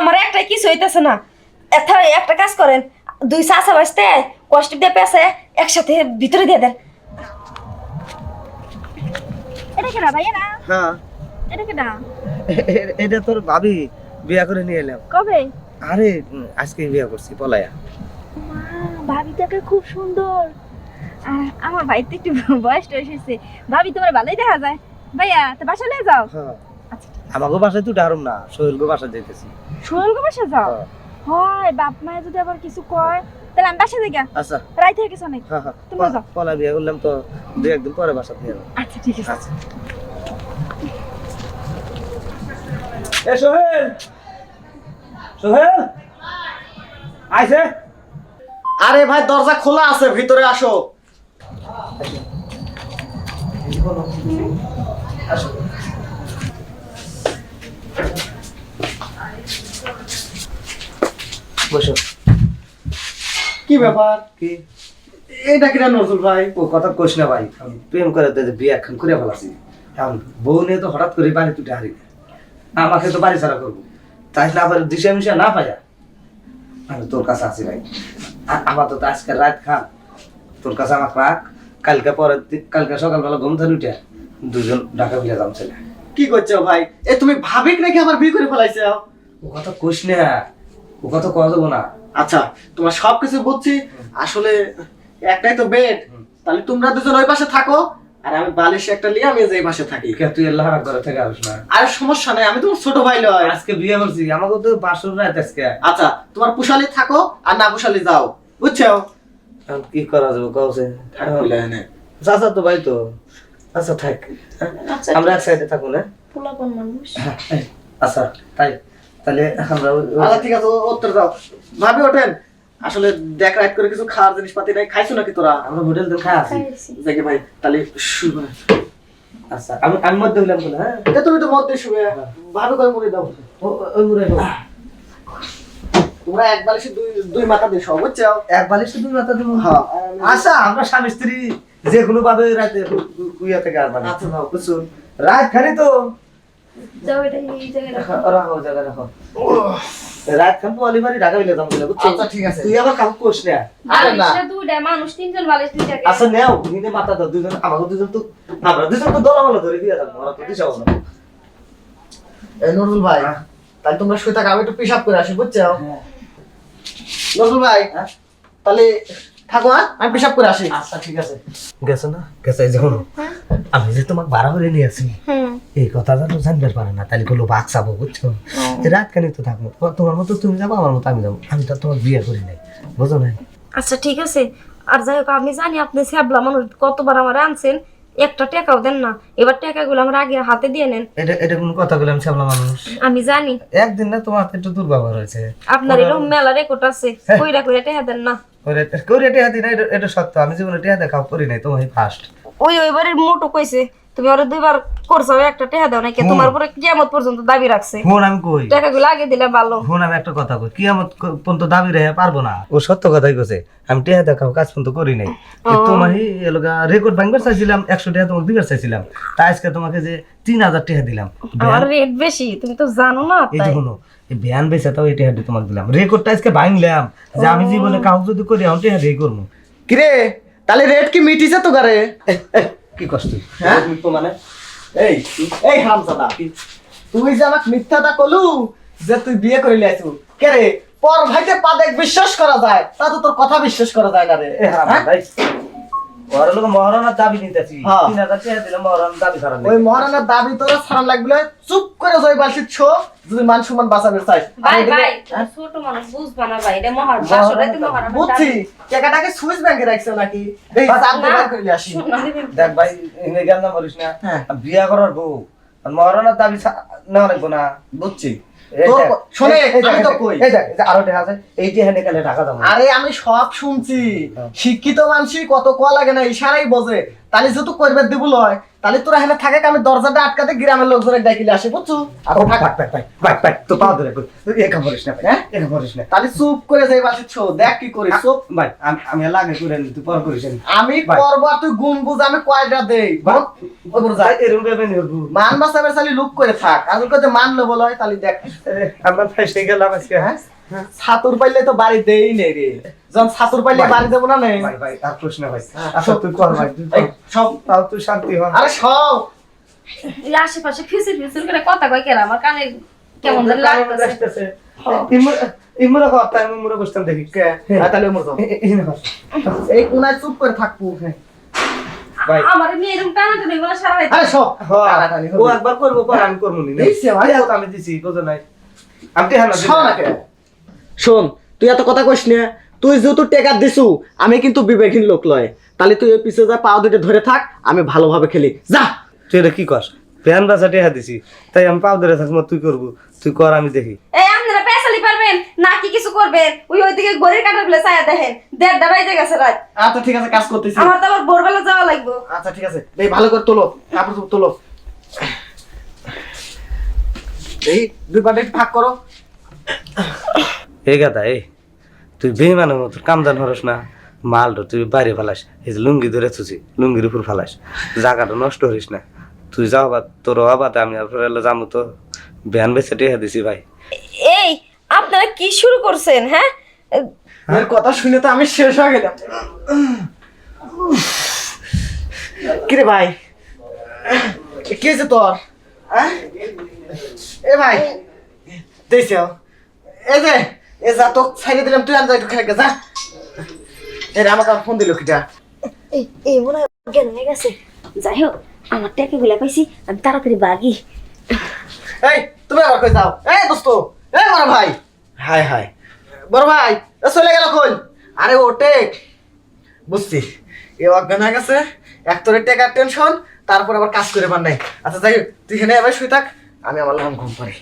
আমার একটাই কিছু হইতেছে না। এথা একটা কাজ করেন দুই চাষা বাঁচতে কষ্ট দিয়ে পেঁচে একসাথে ভিতরে দিয়ে দেন। এটা কেনা ভাই না? হ্যাঁ এটা কেনা এ- এ- এটা তোর ভাবি বিয়া করে নিয়ে এলাম। কবে? আরে আজকে বিয়া করছি পলায়া। ভাবিটাকে খুব সুন্দর। আর আমার ভাই তো একটু বয়স টয়স হয়েছে ভাবি তোমার ভালোই দেখা যায়। ভাইয়া তো বাসা নিয়ে যাও। হ্যাঁ। আমাকে বাসায় তুই ডারুম না সোহেলকে বাসায় যেতেছি সোহেল গো বাসা যাও? হ্যাঁ। হয় বাপ মায়ের যদি আবার কিছু কয় তাহলে আমি বাসা থেকে আচ্ছা। রাইত হয়ে গেছে অনেক হ্যাঁ হ্যাঁ। তোমরা যাও। পলা বিয়া করলাম তো দু একদিন পরে বাসা যাব আচ্ছা ঠিক আছে। আচ্ছা। এ সোহেল! সোহেল! আইছে? আরে ভাই দরজা খোলা আছে ভিতরে আসো। আসো। বসো। কি ব্যাপার? কি? এটা কিনা নজরুল ভাই? ও কথা কইস না ভাই। প্রেম করে তো বিয়ে এখন করে ফেলাছি। এখন বউ নিয়ে তো হঠাৎ করে বাড়ি তুই হারি আমাকে তো বাড়ি ছাড়া করব। তাই না আবার দিশা মিশা না পাইয়া? আমি তোর কাছে আছি ভাই। আ- আপাতত আজকে রাত খান। তোর কাছে আমার রাখ কালকে পরে কালকে সকালবেলা ঘুম ধরে উঠে দুজন ঢাকা বিলে যাম ছেলে। কি করছ ভাই? এ তুমি ভাবিক নাকি আমার বিয়ে করে ফেলাইছে? ও কথা কইস না। ও কথা কওয়া যাব না। আচ্ছা তোমার সবকিছু বুঝছি আসলে একটাই তো বেড তাহলে তোমরা দুজন ওই পাশে থাকো আর আমি বালিশ একটা নিয়ে আমি এই পাশে থাকি। কে তুই আল্লাহ ঘরে থেকে আসিস না। আরে সমস্যা নাই আমি তোমার ছোট ভাই আজকে বিয়ে করছি আমাকে তো বাসর রাত আজকে। আচ্ছা তোমার পুষালি থাকো আর না পুষালি যাও। বুঝছ? এখন কি করা যাবে কাউছে চাচা তো ভাই তো। আচ্ছা থাক। হ্যাঁ? আচ্ছা, আমরা এক সাইডে থাকুন হ্যাঁ? পোলাপন মানুষ। আচ্ছা তাই। তাহলে আমরা আচ্ছা ঠিক আছে উত্তর দাও। ভাবি ওঠেন। আসলে দেখ রাইট করে কিছু খাওয়ার জিনিসপাতি নাই। খাইছো নাকি তোরা? আমরা হোটেল তো খাই আছি। দেখে ভাই তাহলে শুরু আচ্ছা আমি আমি মধ্যে হইলাম বলে হ্যাঁ? এটা তুমি তো মধ্যে শুয়ে ভাবি করে মুড়ি দাও? ওই মুড়ে। তোমরা এক বালিশে দুই দুই মাথা দিয়ে সব বুঝছ? এক বালিশে দুই মাথা দেবো? হ্যাঁ। আচ্ছা আমরা স্বামী স্ত্রী যে কোনো ভাবে রাতে কুইয়া থেকে আর মানে আচ্ছা, দাও। রাত খানি তো। যাও এটা এই জায়গায় রাখো। রাখো জায়গা রাখো। রাত খান তো অলিভারি ঢাকা বিলে যাম বলে বুঝছ? আচ্ছা, ঠিক আছে। তুই আবার কাউ কোস না? আরে না। দুইটা মানুষ তিনজন বালিশ দুইটাকে। আচ্ছা নেও নিতে মাথা দাও দুজন আমাকে দুজন তো আমরা দুজন তো দলামালা ধরে দিয়ে থাকব আমরা তো দিশা না এই নুরুল ভাই তাহলে তোমরা শুয়ে থাকো আমি একটু পেশাব করে আসি বুঝছ? নুরুল ভাই হ্যাঁ? তাহলে থাকো হ্যাঁ? আমি পেশাব করে আসি। আচ্ছা ঠিক আছে। গেছো না? গেছে এই আমি যে তোমাকে ভাড়া করে নিয়ে আসি। হুম। এই কথাটা তো জানতে পারে না তাহলে কোনো বাঘ চাবো বুঝছ? রাত খানি তো থাকব তোমার- তোমার মতো তুমি যাব আমার মতো আমি যাব আমি তো তোমার বিয়ে করি নাই বুঝো না আচ্ছা ঠিক আছে। আর যাই হোক আমি জানি আপনি স্যাবলা মানুষ কতবার আমার আনছেন একটা টাকাও দেন না। এবার টাকাগুলো আমার আগে হাতে দিয়ে নেন। এটা এটা কোনো কথা বলে আমি সামলা মানুষ? আমি জানি। একদিন না তোমার হাতে একটু দুর্ব্যবহার হয়েছে। আপনার এরকম মেলা রেকর্ড আছে। কইরা কইরা টাকা দেন না। করে করে টেহা দিন এটা এটা সত্য। আমি জীবনে টেহা দেখাও করি নাই তোমার ফার্স্ট ওই ওইবারের মোটো কইছে তুমি ওরা দুইবার করছ একটা টাকা দাও নাকি? তোমার উপরে কিয়ামত পর্যন্ত দাবি রাখছে। ফোন আমি কই? টাকাগুলো আগে দিলে ভালো। ফোন আমি একটা কথা কই কি আমার পর্যন্ত দাবি রেহে পারব না। ও সত্য কথাই কইছে আমি টেহা দেখাও কাজ পর্যন্ত করি নাই। তোমার এলাকা রেকর্ড ভাঙবার চাইছিলাম একশো টাকা তোমাকে দিবার চাইছিলাম। তাই আজকে তোমাকে যে তিন হাজার টাকা দিলাম আমার রেট বেশি তুমি তো জানো না এই তাই। যে হলো এই ব্যান বেচে তাও এই টাকা দিয়ে তোমাকে দিলাম। রেকর্ডটা আজকে ভাঙলাম যে আমি জীবনে কাউ যদি করি আমি টাকা দিয়ে করব। কিরে তাহলে রেট কি মিটিছে তো গারে কি কষ্ট? হ্যাঁ? তো মানে এই এই হামজাদা তুই যে আমাকে মিথ্যাটা কলু যে তুই বিয়ে করে লিয়াছু কে রে? পর ভাইতে পাদেক বিশ্বাস করা যায় তা তো তোর কথা বিশ্বাস করা যায় না রে। এ হারাম হ্যাঁ? ওর লোক মহারণার দাবি নিতেছি। হ্যাঁ। তিন হাজার টাকা দিলাম মহারণার দাবি খারাপ ওই মহারানার দাবি তোরা ছাড়া লাগবে চুপ করে জয় বালসির ছো যদি মান সম্মান বাঁচাবে চাই। ভাই ভাই ছোট মানুষ বুঝবা না ভাই এটা মহার বাসরাতে মহার বুঝছি। টাকাটাকে সুইস ব্যাংকে রাখছো নাকি? এই চাপ দিয়ে করে আসি। দেখ ভাই জ্ঞান না করিস না। হ্যাঁ। বিয়া করার বউ। মহারণার দাবি লাগবো না। বুঝছি। শোনে, আমি তো এই দেখ, কই। এই দেখ, এই যে আরও টাকা আছে এইটি হেনে গেলে টাকা দাম আরে আমি সব শুনছি। শিক্ষিত মানুষই কত কোয়া লাগে না ইশারাই বোঝে। তাহলে যেহেতু করবে দিব লয় তাহলে তোরা এখানে থাকে আমি দরজাটা আটকাতে গ্রামের লোকজনের ডাকিলে আসে বুঝছ? আর ভাই ভাই ভাই ভাই ভাই তো পাও ধরে কই করিস না ভাই। হ্যাঁ? একা করিস না। তাহলে চুপ করে যাই বাসি ছো দেখ কি করি চুপ। ভাই আমি- লাগে করে তুই পর করিস আমি। আর তুই গুণ বুঝ আমি কয়টা দেই? যা। এরকম ভেবে মান বাসাবের লুক করে থাক। আর যদি মানলো বলো হয় তাহলে দেখ। আমার ফাইসে গেলাম আজকে। হ্যাঁ? ছাতুর পাইলে তো বাড়ি দেই নেই রে। যখন ছাতুর পাইলে। বাড়ি দেবো না নেই ভাই ভাই আর প্রশ্ন ভাই। হ্যাঁ, আচ্ছা তুই কর ভাই। সব তাও তুই শান্তি হ আরে সব। এই আশেপাশে ফিসির ফিসির করে কথা কয় কেরা? আমার কানে কেমন লাগতেছে। ইমুরা কর তাই আমি বসতাম দেখি। কে? তাহলে মর যাও। এ- এ- এই কোনায় চুপ করে থাকব। ভাই। আমার মেয়ে এরকম টানাটানি করে সারা রাত। আরে সব। হ্যাঁ, টানাটানি ও একবার করব পর আমি করব নি। দিছে ভাই। ভাই আমি দিছি বুঝো নাই। আমি তো হ্যাঁ শোন তুই এত কথা কইস না তুই যেহেতু টেকা দিছু আমি কিন্তু বিবেকহীন লোক লয়। তাহলে তুই ওই পিছে যা পাও দুটো ধরে থাক আমি ভালোভাবে খেলি। যা! তুই এটা কি কর প্যান বাসা টেহা দিছি তাই আমি পাও ধরে থাকব তুই করব তুই কর আমি দেখি। এই আপনারা পেছালি পারবেন নাকি কিছু করবেন? ওই ওইদিকে গড়ির কাটার বলে ছায়া দেখেন দেড়টা গেছে রাত। আচ্ছা ঠিক আছে কাজ করতেছি। আমার তো আবার ভোরবেলা যাওয়া লাগবে। আচ্ছা ঠিক আছে এই ভালো করে তোলো কাপড় চোপড় তোলো। এই দুই পাটে ভাগ করো। এই গাদা এই। তুই বেইমানের মতো কামদান হরস না। মালটা তুই বাইরে ফালাস। এই যে লুঙ্গি ধরে থুছি লুঙ্গির উপর ফালাস। জায়গাটা নষ্ট হরিস না। তুই যাও আবার তোর আবার আমি যাব তো। ভ্যান বেচে টেহা দিছি ভাই। এই আপনারা কি শুরু করছেন হ্যাঁ? এর কথা শুনে তো আমি শেষ হয়ে গেলাম। কিরে ভাই? কি হয়েছে তোর? হ্যাঁ? এ ভাই দেখছ? এই যে এ যা তো ছাইড়ে দিলাম তুই আনজা একটু যা। আমাকে ফোন দিল কিটা? এই এই মনে হয় জ্ঞান হয়ে গেছে। যাই হোক আমার টাকা গুলা পাইছি আমি তাড়াতাড়ি বাগি। এই তুমি আবার কই যাও? এই দোস্ত এই বড় ভাই। হাই হাই বড় ভাই চলে গেল কই? আরে ওটে বুঝছি এ অজ্ঞান হয়ে গেছে এক তোরে টেকার টেনশন তারপর আবার কাজ করে পার নাই আচ্ছা যাই হোক, তুই এখানে এবার শুই থাক আমি আমার লাম ঘুম পারি